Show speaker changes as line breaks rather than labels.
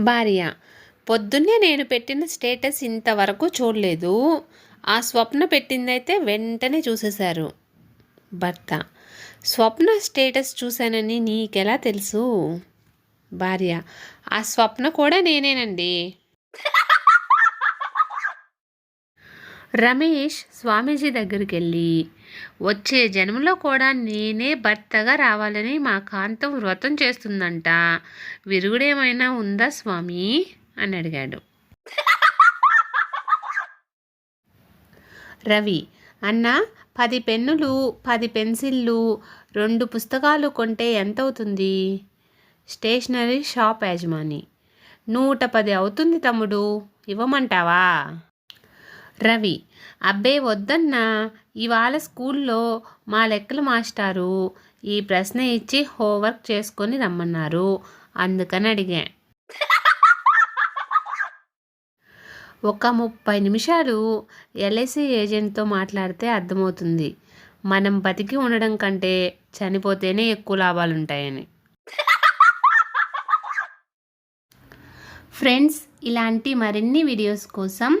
భార్య పొద్దున్నే నేను పెట్టిన స్టేటస్ ఇంతవరకు చూడలేదు. ఆ స్వప్న పెట్టిందైతే వెంటనే చూసేశారు. భర్త స్వప్న స్టేటస్ చూశానని నీకెలా తెలుసు? భార్య ఆ స్వప్న కూడా నేనేనండి. రమేష్ స్వామీజీ దగ్గరికి వెళ్ళి వచ్చే జన్మలో కూడా నేనే భర్తగా రావాలని మా కాంతం వ్రతం చేస్తుందంట. విరుగుడేమైనా ఉందా స్వామి అని అడిగాడు. రవి అన్న పది పెన్నులు పది పెన్సిళ్ళు రెండు పుస్తకాలు కొంటే ఎంత అవుతుంది స్టేషనరీ షాప్ యజమాని. నూట పది అవుతుంది తమ్ముడు. ఇవ్వమంటావా? రవి అబ్బే వద్దన్నా ఇవాళ స్కూల్లో మా లెక్కల మాస్టారు. ఈ ప్రశ్న ఇచ్చి హోంవర్క్ చేసుకొని రమ్మన్నారు. అందుకని అడిగా. ఒక ముప్పై నిమిషాలు ఎల్ఐసి ఏజెంట్తో మాట్లాడితే అర్థమవుతుంది. మనం బతికి ఉండడం కంటే చనిపోతేనే ఎక్కువ లాభాలుంటాయని. ఫ్రెండ్స్ ఇలాంటి మరిన్ని వీడియోస్ కోసం